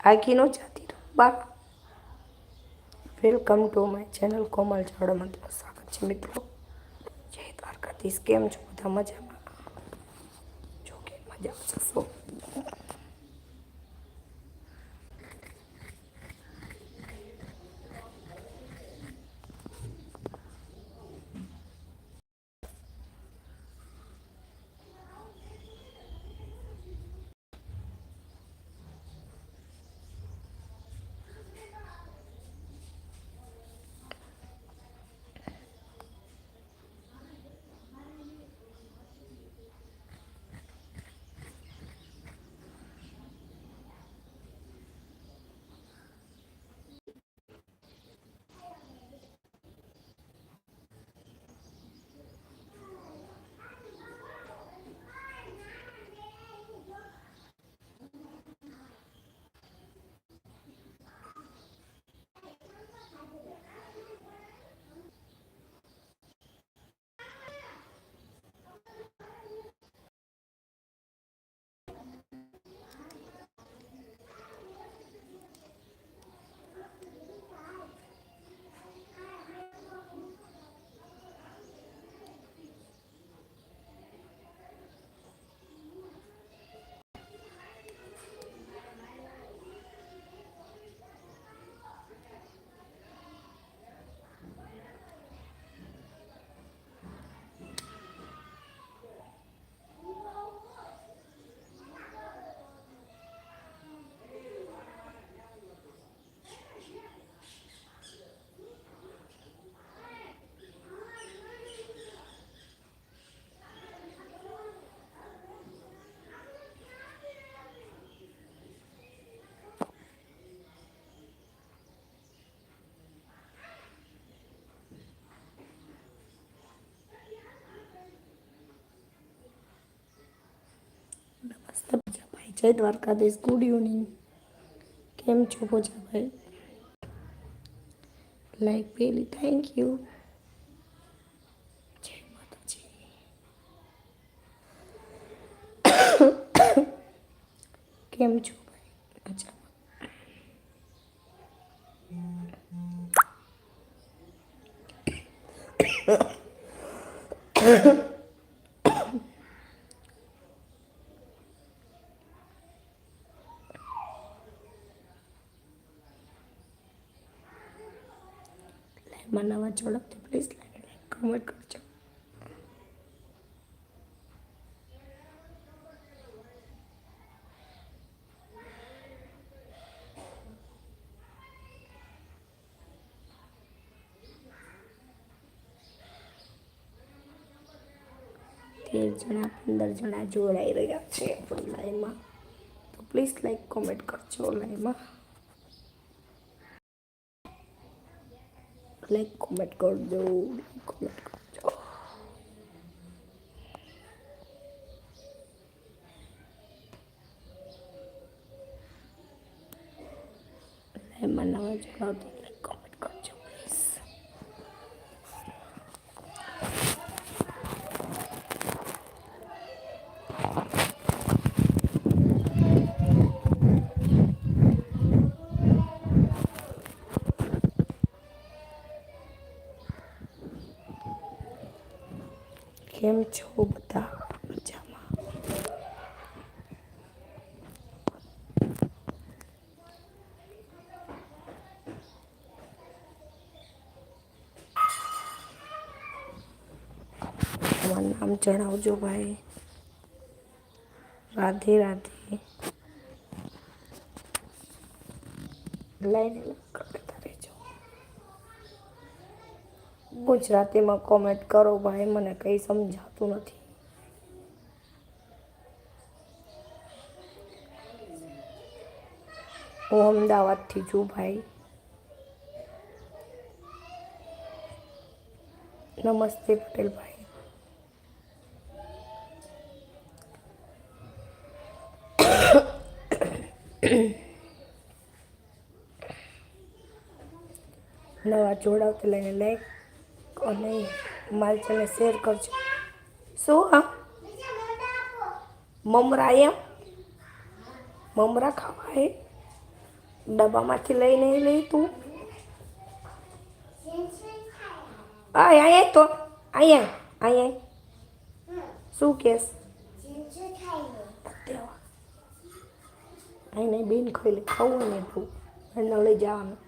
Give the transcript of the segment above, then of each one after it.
આગી નો જાતી રહો બા welcome to my channel Komal ચાવડામાં તમારું સ્વાગત છે મિત્રો. જય દ્વારકાધીશ, કેમ છો? બધા મજામાં? જો કે મજા જય દ્વારકાધીશ, ગુડ ઇવનિંગ કેમ છો પૂજાભાઈ લાઈક પેલી થેન્ક યુ જય માતાજી. કેમ છો ભાઈ? લાઈવમાં નવા જોડો પ્લીઝ લાઈક કમેન્ટ કરજો. તેર જણા, પંદર જણા જોડાઈ રહ્યા છે આપણી લાઈવમાં તો પ્લીઝ લાઈક કોમેન્ટ કરજો લાઈવમાં લાઈક કોમેન્ટ કરજો કોમેન્ટ કરજો. મને નવા જોડાવતો લાઈક કોમેન્ટ કરજો પ્લીઝ કેમ છો બધા મજામાં જણાવજો ભાઈ. રાધે રાધે. લાઈને કરતા રહેજો. ગુજરાતીમાં કોમેન્ટ કરો ભાઈ, મને કંઈ સમજાતું નથી. હું અમદાવાદથી છું ભાઈ. નમસ્તે પટેલભાઈ નવા જોડાવતા લઈને લાઈક અને મારી ચેનલ શેર કરજો. શું હા? મમરા એમ? મમરા ખાવા એ ડબ્બામાંથી લઈને લઈ તું? આ અહીંયા તો. અહીંયા અહીંયા શું કેસ? અહીં નહીં બેન ખાઈ લે ખાવું ને એટલું એને લઈ જવાનું.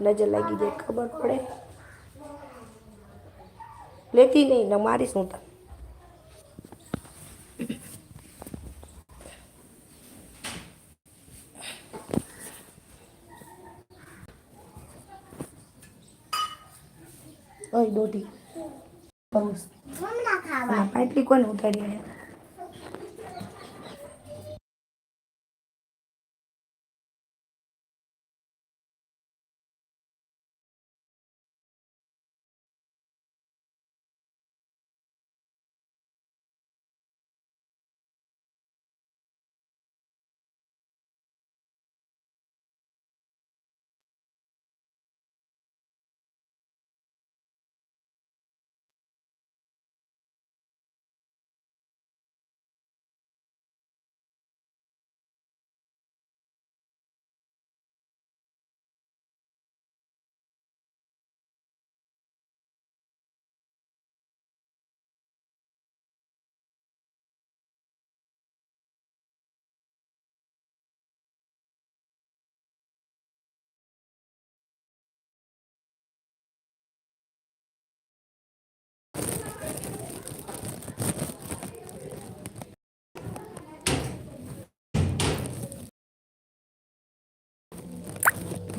નજર લાગી જાય ખબર પડે લેતી નહીં ને મારીશ હું તને ઓય દોઢી બહુ પાટલી કોને ઉતારી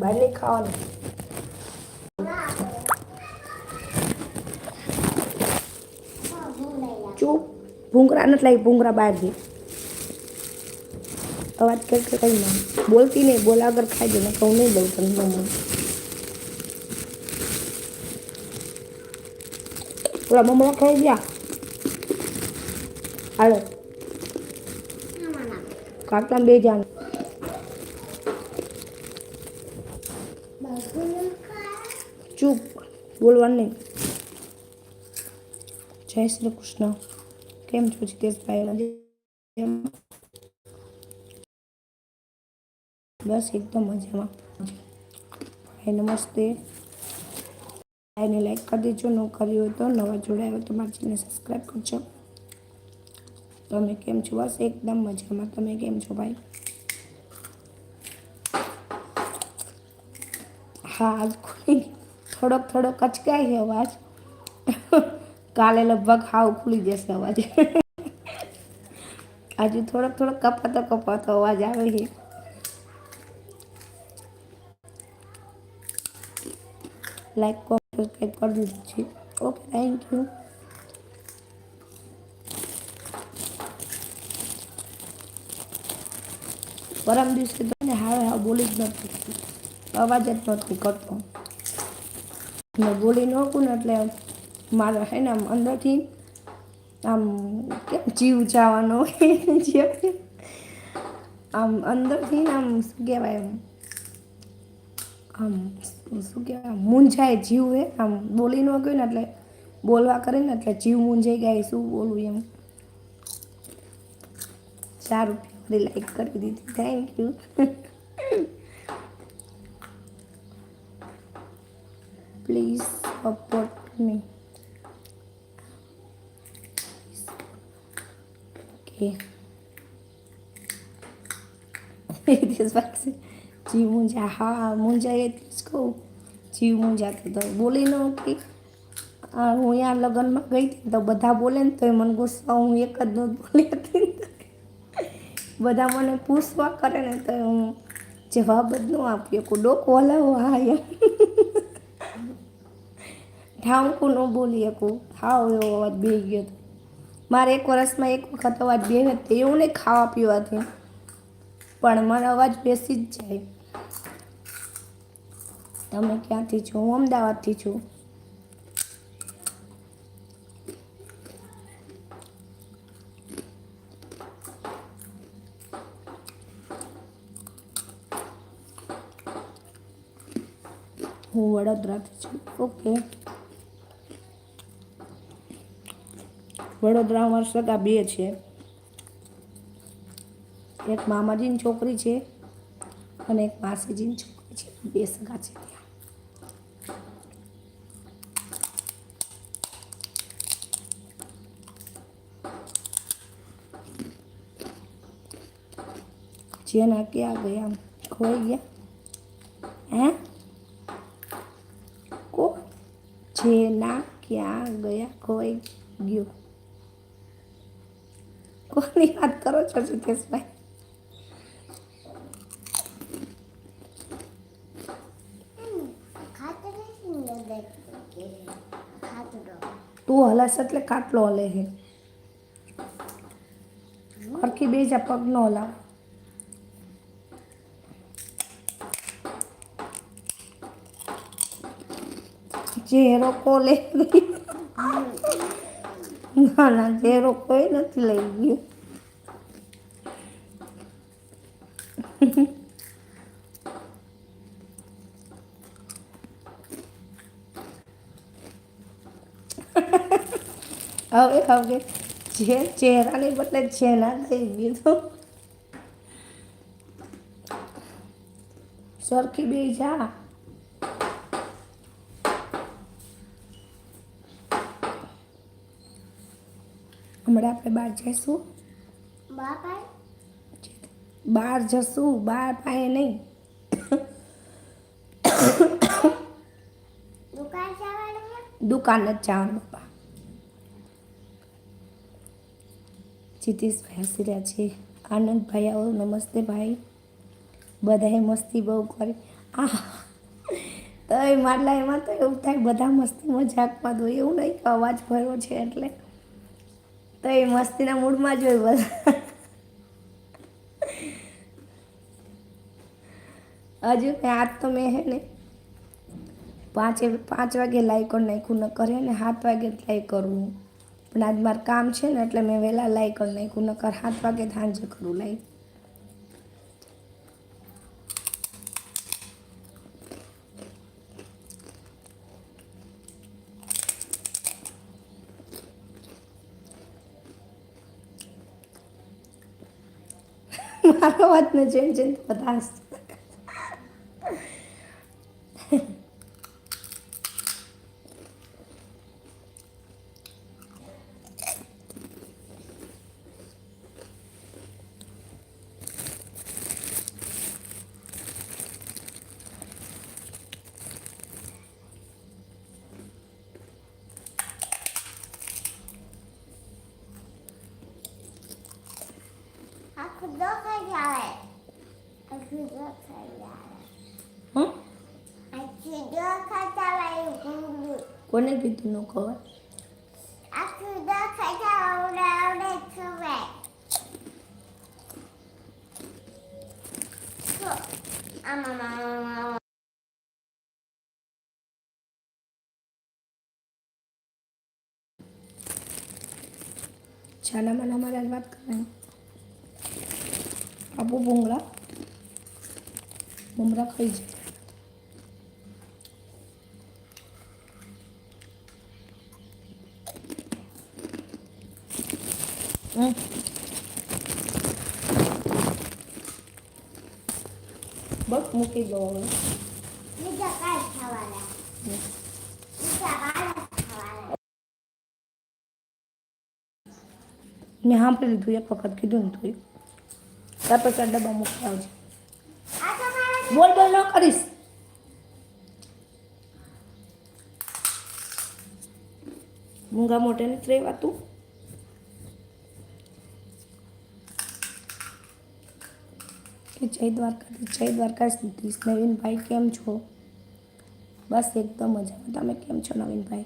બહાર નહીં ખાવાનું ચૂપ ભૂંગરા નથી લાગી ભૂંગરા બહાર દે અવાજ કરશે કઈ ના બોલતી નહીં બોલા આગળ ખાઈ દે ને કહું નહીં દઉં તમને મમ્મી પેલા મમરા ખાઈ ગયા હાલો કાટલા બે જાણ ચૂપ બોલવાનું નહીં જય શ્રી કૃષ્ણ. કેમ છો જીતેશભાઈ બસ એકદમ મજામાં. ભાઈ, નમસ્તે. ભાઈને લાઈક કરી દેજો, ન કર્યું હોય તો નવા જોડાયો તો મારી ચેનલ સબસ્ક્રાઈબ કરજો. તમે કેમ છો? બસ એકદમ મજામાં. તમે કેમ છો ભાઈ? હા, આજ ખુલી થોડોક થોડોક કચકાય છે અવાજ. કાલે લગભગ હાવ ખુલી જશે અવાજ. આજે થોડોક થોડોક કપાતો કપાતો અવાજ આવે છે. લાઈક સબસ્ક્રાઈબ કરી દીધું છે. ઓકે થેન્ક યુ પરમ દિવસે તો હા હાવ બોલી જ નથી અવાજ જ નથી કરતો. મેં બોલી ન ને એટલે મારા હે ને આમ અંદરથી આમ કેમ જીવ જવાનો જીવ આમ અંદરથી આમ શું કહેવાય આમ શું કહેવાય, મૂંઝાય જીવ હે આમ બોલી ન ગયું ને એટલે બોલવા કરે ને એટલે જીવ મૂંઝાઈ ગયા શું બોલવું એમ. ચાર રૂપિયા લાઈક કરી દીધી. Thank you please support me okay જીવ મુંજા હા મુંજા એટલું જ કહું જીવ મુંજાતો તો બોલી ન કે હું અહીંયા લગ્નમાં ગઈ હતી તો બધા બોલે ને તો મને ગુસ્સા, હું એક જ નહોત બોલી હતી. બધા મને પૂછવા કરે ને તો હું જવાબ જ ન આપી શકું ડોકો હલાવો, હા એમ ઠામકું ન બોલી શકું. હાવ એવો અવાજ બે ગયો હતો. મારે એક વર્ષમાં એક વખત અવાજ બે હતો એવું નહીં ખાવા પીવાથી પણ મારો અવાજ બેસી જ જાય. તમે ક્યાંથી છો? હું અમદાવાદથી છું. હું વડોદરાથી છું. ઓકે. વડોદરા અમારા સગા બે છે. એક મામાજીની છોકરી છે અને એક માસીજીની છોકરી છે. બે સગા છે ત્યાં. જેના ક્યાં ગયા? ખોઈ ગયા? હે? કો? જેના ક્યાં ગયા? ખોઈ ગયો કોની વાત કરો છો સિદ્ધેશભાઈ તું હલાસ એટલે કાટલો હલે છે હરખી બે જા હલાવ જે હલાવ. લઈ કોલે. ના ના ચહેરો કોઈ નથી લઈ ગયો. હવે હવે. જે ચહેરાને બદલે ચહેરા થઈ ગયું તો સરખી બે જા. હમણાં આપણે બહાર જઈશું. બહાર જશું બહાર પાસે નહીં. દુકાન જ જવાનું. જીતેશભાઈ હસી રહ્યા છે. આનંદભાઈ આવો, નમસ્તે ભાઈ. બધાએ મસ્તી બહુ કરી. આ તો એ માટલા એમાં તો એવું થાય, બધા મસ્તી મજાકમાં દો એવું નહીં કે અવાજ ભર્યો છે એટલે. તો એ મસ્તીના મૂડમાં જ હોય બધા. હજુ આજ તો મેં હે ને પાંચે, પાંચ વાગે લાઈક નાખ્યું ન કરે ને સાત વાગે લાઈક કરું પણ આજ મારે કામ છે ને એટલે મેં વહેલા લાઈ કરી નાખ્યું, નકર સાત વાગે સાંજે કરું લાઈ મારો વાત ને જોઈને જોઈને તો બધા હસતા. આખું દોખાઈ આવે આખું દોખાઈ આવે હં આખું દોખાઈ આવે ગુંગુ કોને કીધું ન ખબર આખું દોખાઈ આવડે આવડે ખવાય તો આમાં મામા છાના માના મારા વાત કરવાની આપો ભૂંગળા મમરા ખાઈ જાય બસ મૂકી દો હવે. બીજા કાંઈ ખાવાના બીજા વાળા ખાવાના મેં સાંભળી લીધું એક વખત કીધું ને તું ત્યાં પછી ડબ્બા મૂકી આવજે. બોલ બોલ ન કરીશ. મૂંગા મોટે નથી કે જય દ્વારકાધીશ જય દ્વારકાધીશ નવીનભાઈ, કેમ છો? બસ એકદમ મજામાં. તમે કેમ છો નવીનભાઈ?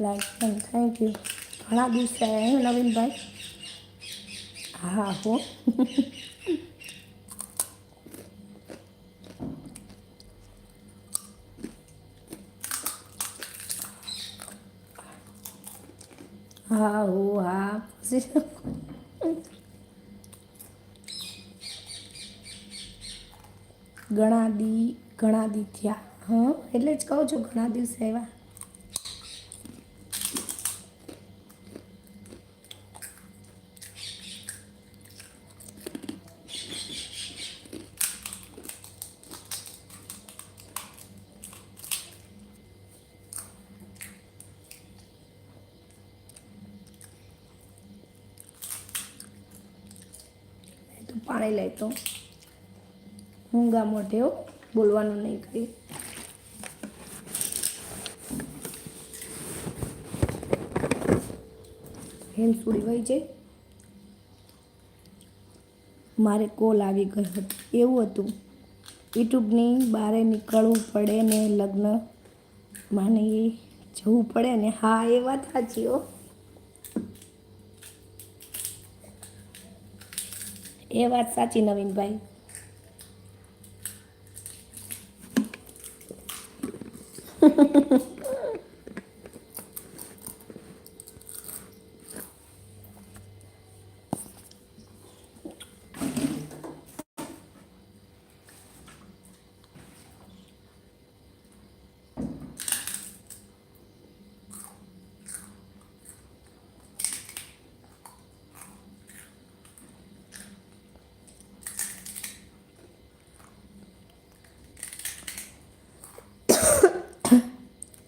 લાઈક પણ થેન્ક યુ ઘણા દિવસે આવ્યા હે નવીનભાઈ? હા, હો. હા હો, હા. પછી ઘણા દી ઘણા દી થયા. હં એટલે જ કહું છું ઘણા દિવસે આવ્યા તો પાણી લઈ તો. ઊંઘા મોઢે બોલવાનું નહીં કરી હેમ સુડી વહી જાય. મારે કોલ આવી ગયો હતો. એવું હતું. યુટ્યુબની બહાર નીકળવું પડે ને લગ્ન. માને જવું પડે ને? હા, એ વાત સાચી હો. એ વાત સાચી નવીનભાઈ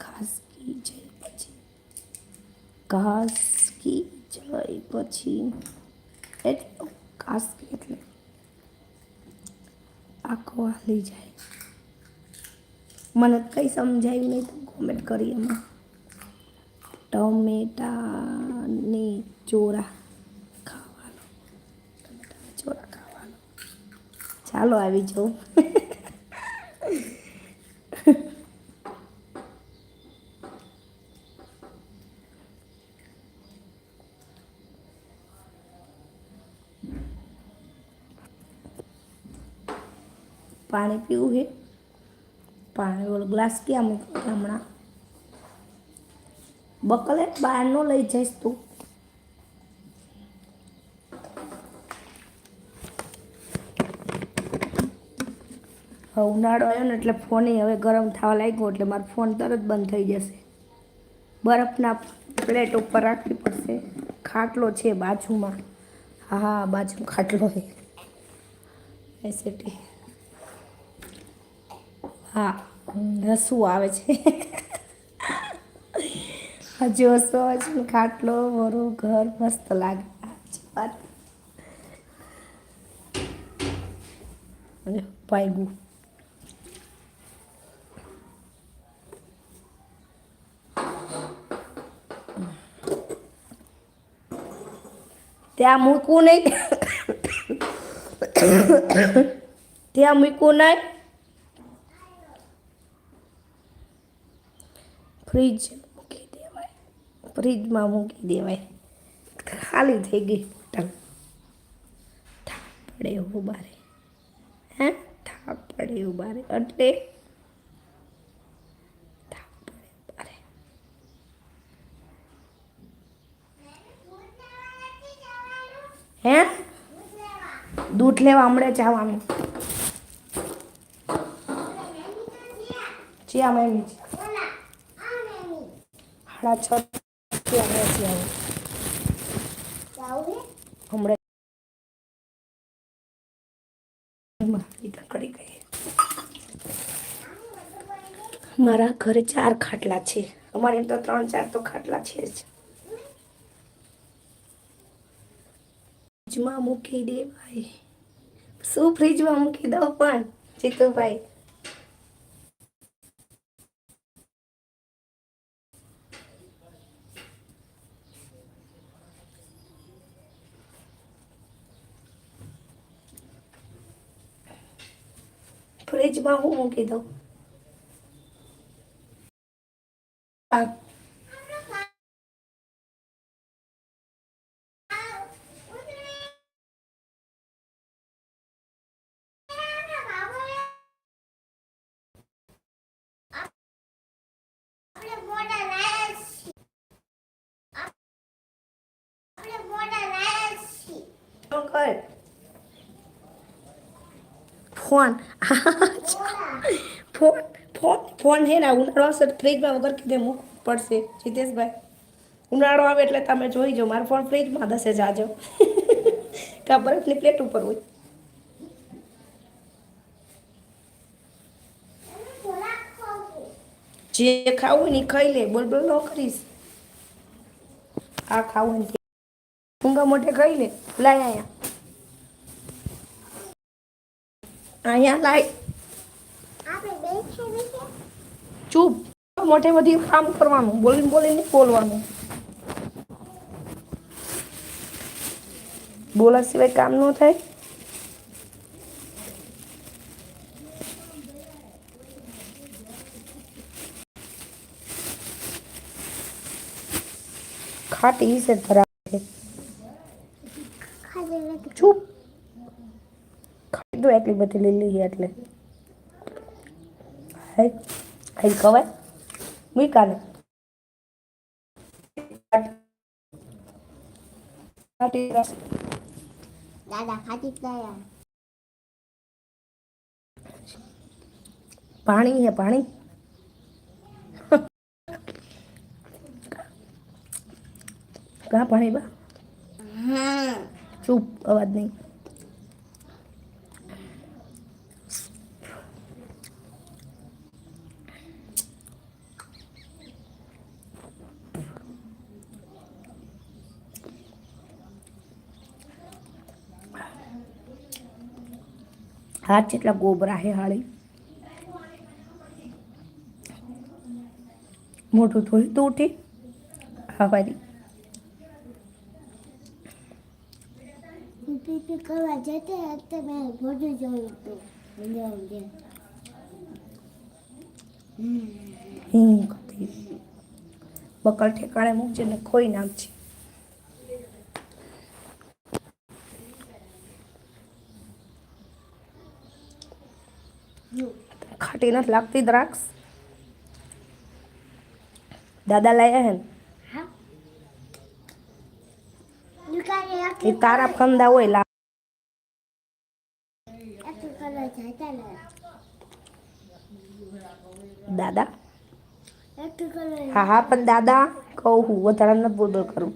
ઘાસ કી જય પછી ઘાસ જય પછી એટલે ઘાસ એટલે આખો હાલી જાય. મને કંઈ સમજાયું નહીં, તો કોમેન્ટ કરી એમાં. ટમેટાની ચોરા ખાવાનો. ટમેટાના ચોરા ખાવાનો. ચાલો, આવી જાઉં પાણી પીવું છે. પાણી ઓલો ગ્લાસ ક્યાં મૂક્યો હમણાં? બકલે બહાર નો લઈ જઈશ તું. ઉનાળો આવ્યો ને એટલે ફોને હવે ગરમ થવા લાગ્યો એટલે મારો ફોન તરત બંધ થઈ જશે. બરફના પ્લેટ ઉપર રાખવી પડશે. ખાટલો છે બાજુમાં. હા હા, બાજુ ખાટલો છે. એસિટી હા હસવું આવે છે. હજુ હસો હજુ ખાટલો મારું ઘર મસ્ત લાગે. વાત અને ત્યાં મૂકવું નહીં. ત્યાં મૂકવું નહીં. ફ્રીજ મૂકી દેવાય. ફ્રીજમાં મૂકી દેવાય. ખાલી થઈ ગઈ બોટલ થાપડે પડે એવું બારે હે? થાપડે પડે એવું બારે એટલે હે? દૂધ લેવા હમણાં જવાનું ચિયા મેમી સાડા છ મારા ઘરે ચાર ખાટલા છે. અમારે તો ત્રણ, ચાર તો ખાટલા છે જ. ફ્રીજમાં મૂકી દે ભાઈ. શું ફ્રીજમાં મૂકી દઉં પણ, જીતુભાઈ? ફ્રીજમાં હું મૂકી દઉં. કર. ફોન ફોન ફોન ફોન હે ને ઉનાળો આવશે ફ્રીજમાં વગર કીધે મૂકવું પડશે જીતેશભાઈ ઉનાળો આવે એટલે તમે જોઈ જાઓ મારો ફોન ફ્રીજમાં દસે જાજો કાં બરફની પ્લેટ ઉપર હોય જે ખાવું ને ખાઈ લે બોલ બોલ ન કરીશ આ ખાવું ઊંઘા મોઢે ખાઈ લે લાય અહીંયા અહીંયા લાય આપણે બેઠે બેઠે ચૂપ મોઢે બધી કામ કરવાનું બોલીને બોલીને નહીં બોલવાનું બોલા સિવાય કામ ન થાય ખાટી છે ધરાવે ખાલી નથી ચૂપ ખાઈ દો એટલી બધી લઈ લઈએ એટલે. હાય હાય ખવાય? મૂકાને ખાટી રસ દાદા ખાતી ગયા પાણી હે પાણી. કા પાણી બા? હા ચૂપ અવાજ નહીં. હાથ જેટલા ગોબરા હે હાળી. મોટું થોડી તું ઉઠી. હવારી વારી પીપી કરવા જતે હતા મેં બધું જોયું હતું વીડિયો વીડિયો હું કરતી બકલ ઠેકાણે મૂકજે ને ખોઈ નાખજે. ખાટી નથી લાગતી દ્રાક્ષ દાદા લાયા હે ને તારા ફંદા હોય લા દાદા હા હા પણ દાદા કહું હું વધારે ને બોલ કરું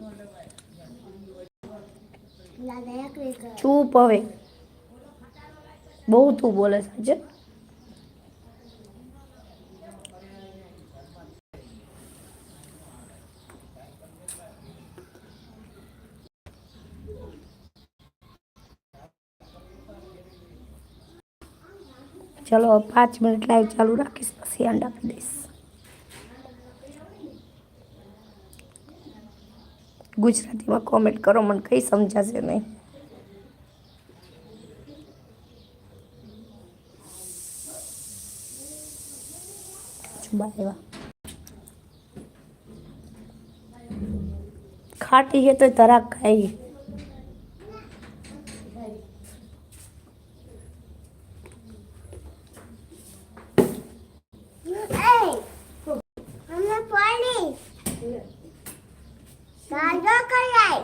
ચૂપ હવે બહુ તું બોલે સાંજે ચલો હવે પાંચ મિનિટ લાઈવ ચાલુ રાખીશ પછી અંડા આપી દઈશ ગુજરાતીમાં કોમેન્ટ કરો મને કઈ સમજાશે નહીં. છુબા એવા. ખાટી છે તો તરાક ખાઈ Hey! અમને પાણી દાદો કરાય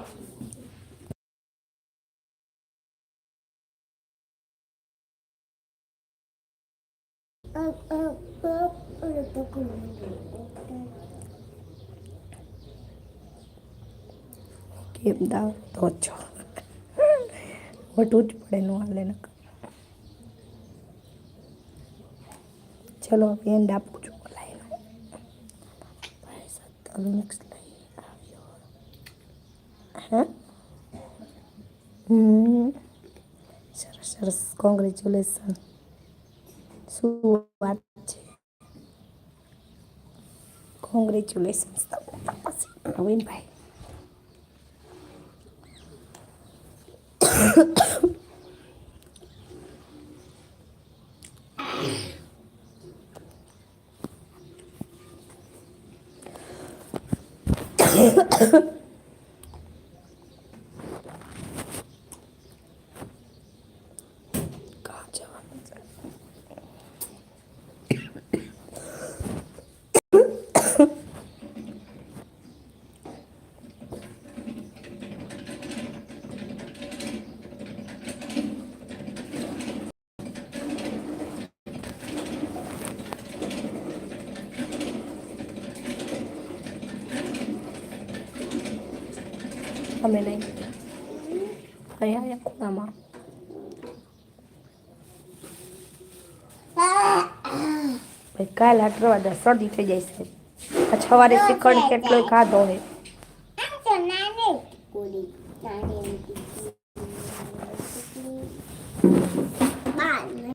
કેમ દાવ? તો છો. વટવું જ પડે નું હાલે ન ચલો એન્ડ આપું છું લાઈન ભાઈ સત્તર મિક્સ લઈ આવ્યો. હે? સરસ સરસ. કોંગ્રેચ્યુલેશન શું વાત છે? કોંગ્રેચ્યુલેશન નવીનભાઈ. 咳咳。અમે નહીં અહીંયા અહીંયા ખૂણામાં. ભાઈ કાલ આટલો દસ શરદી થઈ જાય છે. આ સવારે શિખંડ કેટલો ખાધો હોય. Bye.